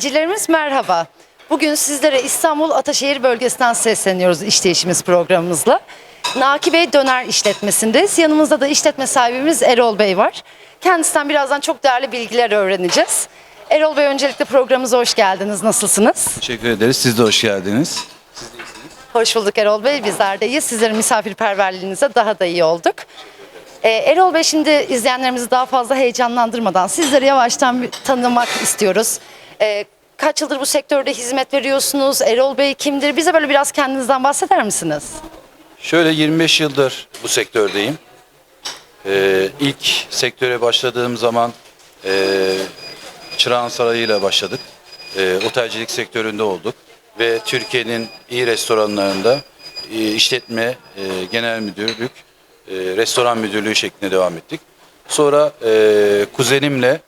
İzleyicilerimiz merhaba. Bugün sizlere İstanbul Ataşehir bölgesinden sesleniyoruz iş değişimiz programımızla. Naki Bey Döner işletmesindeyiz. Yanımızda da işletme sahibimiz Erol Bey var. Kendisinden birazdan çok değerli bilgiler öğreneceğiz. Erol Bey öncelikle programımıza hoş geldiniz. Nasılsınız? Teşekkür ederiz. Siz de hoş geldiniz. Hoş bulduk Erol Bey. Bizler de iyiyiz. Sizlerin misafirperverliğinize daha da iyi olduk. Ee, Erol Bey şimdi izleyenlerimizi daha fazla heyecanlandırmadan sizleri yavaştan bir tanımak istiyoruz. Ee, kaç yıldır bu sektörde hizmet veriyorsunuz? Erol Bey kimdir? Bize böyle biraz kendinizden bahseder misiniz? Şöyle 25 yıldır bu sektördeyim. Ee, ilk sektöre başladığım zaman e, Çırağan Sarayı ile başladık. E, otelcilik sektöründe olduk. Ve Türkiye'nin iyi restoranlarında e, işletme, e, genel müdürlük, e, restoran müdürlüğü şeklinde devam ettik. Sonra e, kuzenimle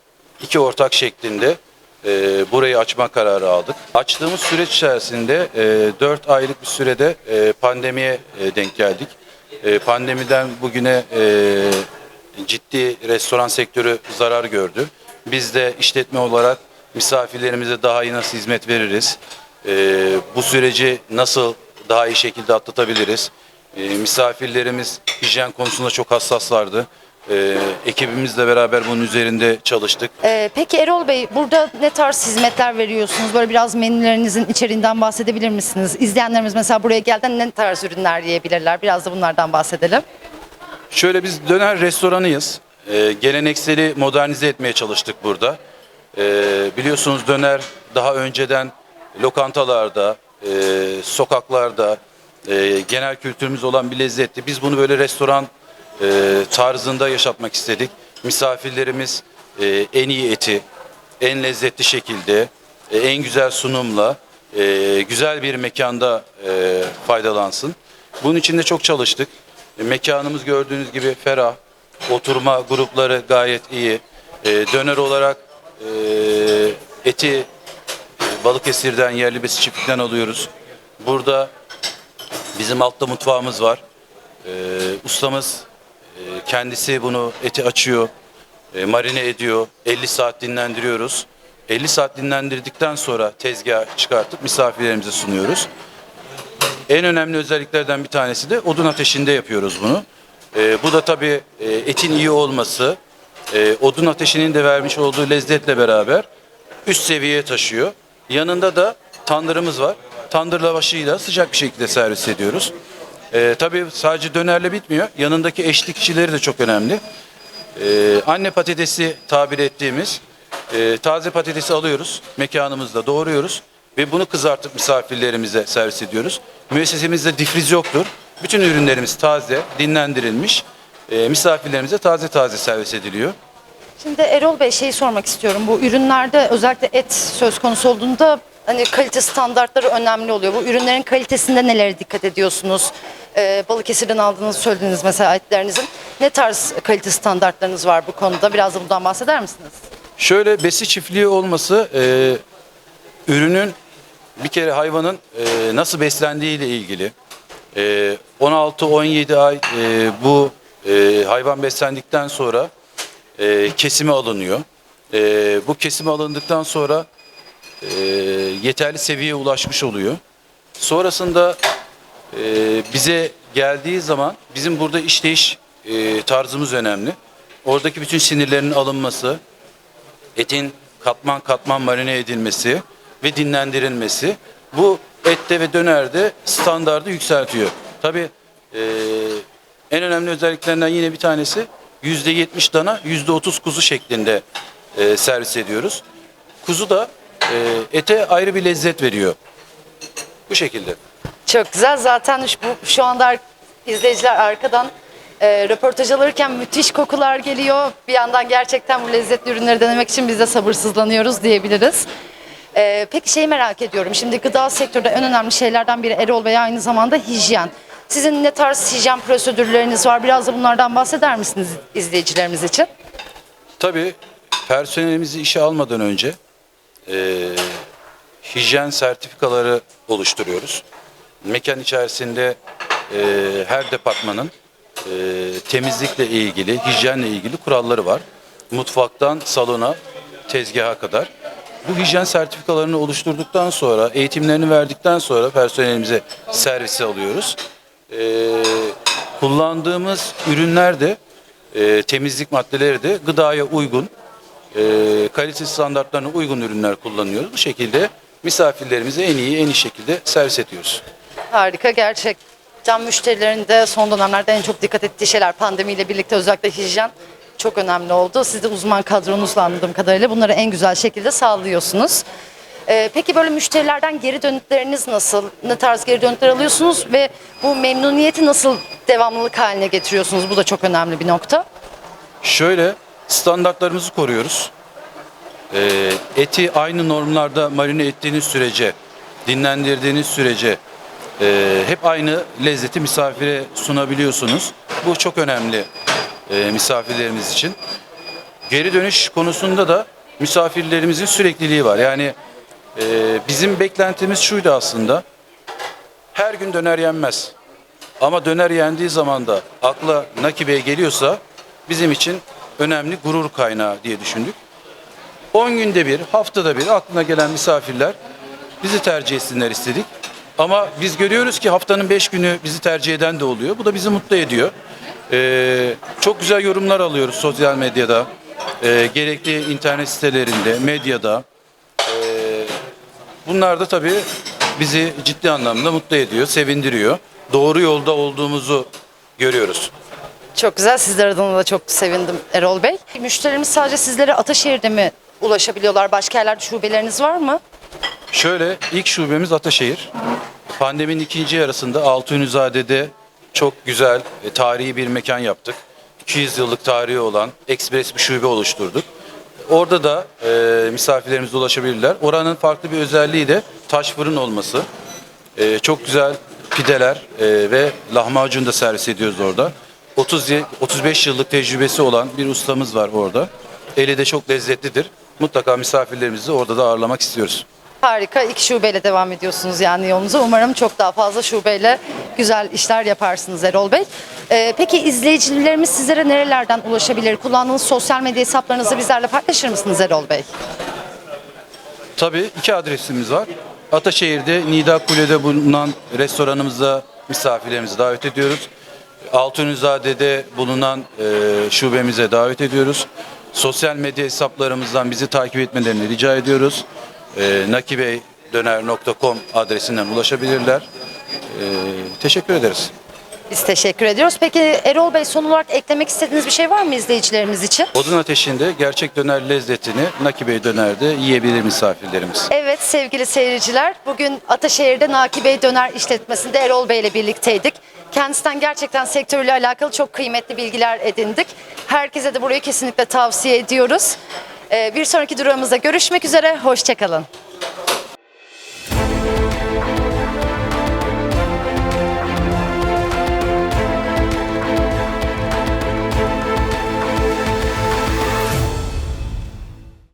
iki ortak şeklinde e, burayı açma kararı aldık. Açtığımız süreç içerisinde e, 4 aylık bir sürede e, pandemiye e, denk geldik. E, pandemiden bugüne e, ciddi restoran sektörü zarar gördü. Biz de işletme olarak misafirlerimize daha iyi nasıl hizmet veririz? E, bu süreci nasıl daha iyi şekilde atlatabiliriz? E, misafirlerimiz hijyen konusunda çok hassaslardı. E, ekibimizle beraber bunun üzerinde çalıştık. Ee, peki Erol Bey burada ne tarz hizmetler veriyorsunuz? Böyle biraz menülerinizin içeriğinden bahsedebilir misiniz? İzleyenlerimiz mesela buraya gelden ne tarz ürünler yiyebilirler? Biraz da bunlardan bahsedelim. Şöyle biz döner restoranıyız. Ee, gelenekseli modernize etmeye çalıştık burada. Ee, biliyorsunuz döner daha önceden lokantalarda, e, sokaklarda e, genel kültürümüz olan bir lezzetti. Biz bunu böyle restoran e, tarzında yaşatmak istedik. Misafirlerimiz e, en iyi eti, en lezzetli şekilde, e, en güzel sunumla, e, güzel bir mekanda e, faydalansın. Bunun için de çok çalıştık. E, mekanımız gördüğünüz gibi ferah, oturma grupları gayet iyi. E, döner olarak e, eti e, Balıkesir'den yerli besi çiftlikten alıyoruz. Burada bizim altta mutfağımız var. E, ustamız kendisi bunu eti açıyor, e, marine ediyor. 50 saat dinlendiriyoruz. 50 saat dinlendirdikten sonra tezgaha çıkartıp misafirlerimize sunuyoruz. En önemli özelliklerden bir tanesi de odun ateşinde yapıyoruz bunu. Ee, bu da tabii e, etin iyi olması, e, odun ateşinin de vermiş olduğu lezzetle beraber üst seviyeye taşıyor. Yanında da tandırımız var. Tandır lavaşıyla sıcak bir şekilde servis ediyoruz. Ee, tabii sadece dönerle bitmiyor. Yanındaki eşlikçileri de çok önemli. Ee, anne patatesi tabir ettiğimiz e, taze patatesi alıyoruz mekanımızda doğruyoruz ve bunu kızartıp misafirlerimize servis ediyoruz. Müessesemizde difriz yoktur. Bütün ürünlerimiz taze, dinlendirilmiş. E, misafirlerimize taze taze servis ediliyor. Şimdi Erol Bey şeyi sormak istiyorum. Bu ürünlerde özellikle et söz konusu olduğunda hani kalite standartları önemli oluyor. Bu ürünlerin kalitesinde nelere dikkat ediyorsunuz? Ee, Balıkesir'den aldığınızı söylediniz mesela etlerinizin. Ne tarz kalite standartlarınız var bu konuda? Biraz da bundan bahseder misiniz? Şöyle besi çiftliği olması e, ürünün bir kere hayvanın e, nasıl beslendiği ile ilgili. E, 16-17 ay e, bu e, hayvan beslendikten sonra e, kesime alınıyor. E, bu kesime alındıktan sonra e, yeterli seviyeye ulaşmış oluyor. Sonrasında e, bize geldiği zaman bizim burada işleyiş e, tarzımız önemli. Oradaki bütün sinirlerin alınması, etin katman katman marine edilmesi ve dinlendirilmesi bu ette ve dönerde standardı yükseltiyor. Tabii e, en önemli özelliklerinden yine bir tanesi %70 dana %30 kuzu şeklinde e, servis ediyoruz. Kuzu da e, ete ayrı bir lezzet veriyor. Bu şekilde. Çok güzel. Zaten şu, şu anda izleyiciler arkadan e, röportaj alırken müthiş kokular geliyor. Bir yandan gerçekten bu lezzetli ürünleri denemek için biz de sabırsızlanıyoruz diyebiliriz. E, peki şey merak ediyorum. Şimdi gıda sektörde en önemli şeylerden biri Erol Bey aynı zamanda hijyen. Sizin ne tarz hijyen prosedürleriniz var? Biraz da bunlardan bahseder misiniz izleyicilerimiz için? Tabii personelimizi işe almadan önce e, hijyen sertifikaları oluşturuyoruz. Mekan içerisinde e, her departmanın e, temizlikle ilgili, hijyenle ilgili kuralları var. Mutfaktan salona, tezgaha kadar. bu hijyen sertifikalarını oluşturduktan sonra, eğitimlerini verdikten sonra personelimize servise alıyoruz. Ee, kullandığımız ürünler de, e, temizlik maddeleri de gıdaya uygun, e, kalite standartlarına uygun ürünler kullanıyoruz. Bu şekilde misafirlerimize en iyi, en iyi şekilde servis ediyoruz. Harika gerçekten müşterilerin de son dönemlerde en çok dikkat ettiği şeyler pandemiyle birlikte özellikle hijyen çok önemli oldu. Siz de uzman kadronuzla anladığım kadarıyla bunları en güzel şekilde sağlıyorsunuz. Ee, peki böyle müşterilerden geri dönütleriniz nasıl? Ne tarz geri dönütler alıyorsunuz ve bu memnuniyeti nasıl devamlılık haline getiriyorsunuz? Bu da çok önemli bir nokta. Şöyle standartlarımızı koruyoruz. Ee, eti aynı normlarda marine ettiğiniz sürece, dinlendirdiğiniz sürece e, hep aynı lezzeti misafire sunabiliyorsunuz. Bu çok önemli e, misafirlerimiz için. Geri dönüş konusunda da misafirlerimizin sürekliliği var. Yani e, bizim beklentimiz şuydu aslında. Her gün döner yenmez. Ama döner yendiği zaman da akla Nakibe'ye geliyorsa bizim için önemli gurur kaynağı diye düşündük. 10 günde bir, haftada bir aklına gelen misafirler bizi tercih etsinler istedik. Ama biz görüyoruz ki haftanın 5 günü bizi tercih eden de oluyor. Bu da bizi mutlu ediyor. Ee, çok güzel yorumlar alıyoruz sosyal medyada, ee, gerekli internet sitelerinde, medyada. Ee, bunlar da tabii bizi ciddi anlamda mutlu ediyor, sevindiriyor. Doğru yolda olduğumuzu görüyoruz. Çok güzel. Sizler adına da çok sevindim Erol Bey. Müşterilerimiz sadece sizlere Ataşehir'de mi ulaşabiliyorlar? Başka yerlerde şubeleriniz var mı? Şöyle ilk şubemiz Ataşehir. Pandeminin ikinci yarısında Altunizade'de çok güzel e, tarihi bir mekan yaptık. 200 yıllık tarihi olan ekspres bir şube oluşturduk. Orada da e, misafirlerimize ulaşabilirler. Oranın farklı bir özelliği de taş fırın olması. E, çok güzel pideler e, ve lahmacun da servis ediyoruz orada. 30 ye- 35 yıllık tecrübesi olan bir ustamız var orada. Eli de çok lezzetlidir. Mutlaka misafirlerimizi orada da ağırlamak istiyoruz. Harika. İki şubeyle devam ediyorsunuz yani yolunuza. Umarım çok daha fazla şubeyle güzel işler yaparsınız Erol Bey. Ee, peki izleyicilerimiz sizlere nerelerden ulaşabilir? Kullandığınız sosyal medya hesaplarınızı bizlerle paylaşır mısınız Erol Bey? Tabii iki adresimiz var. Ataşehir'de Nida Kule'de bulunan restoranımızda misafirlerimizi davet ediyoruz. Altunizade'de bulunan e, şubemize davet ediyoruz. Sosyal medya hesaplarımızdan bizi takip etmelerini rica ediyoruz. E, nakibey.döner.com adresinden ulaşabilirler. E, teşekkür ederiz. Biz teşekkür ediyoruz. Peki Erol Bey son olarak eklemek istediğiniz bir şey var mı izleyicilerimiz için? Odun ateşinde gerçek döner lezzetini Nakibey Döner'de yiyebilir misafirlerimiz. Evet sevgili seyirciler bugün Ataşehir'de Naki Bey Döner işletmesinde Erol Bey ile birlikteydik. Kendisinden gerçekten sektörle alakalı çok kıymetli bilgiler edindik. Herkese de burayı kesinlikle tavsiye ediyoruz. Ee, Bir sonraki durağımızda görüşmek üzere, hoşçakalın.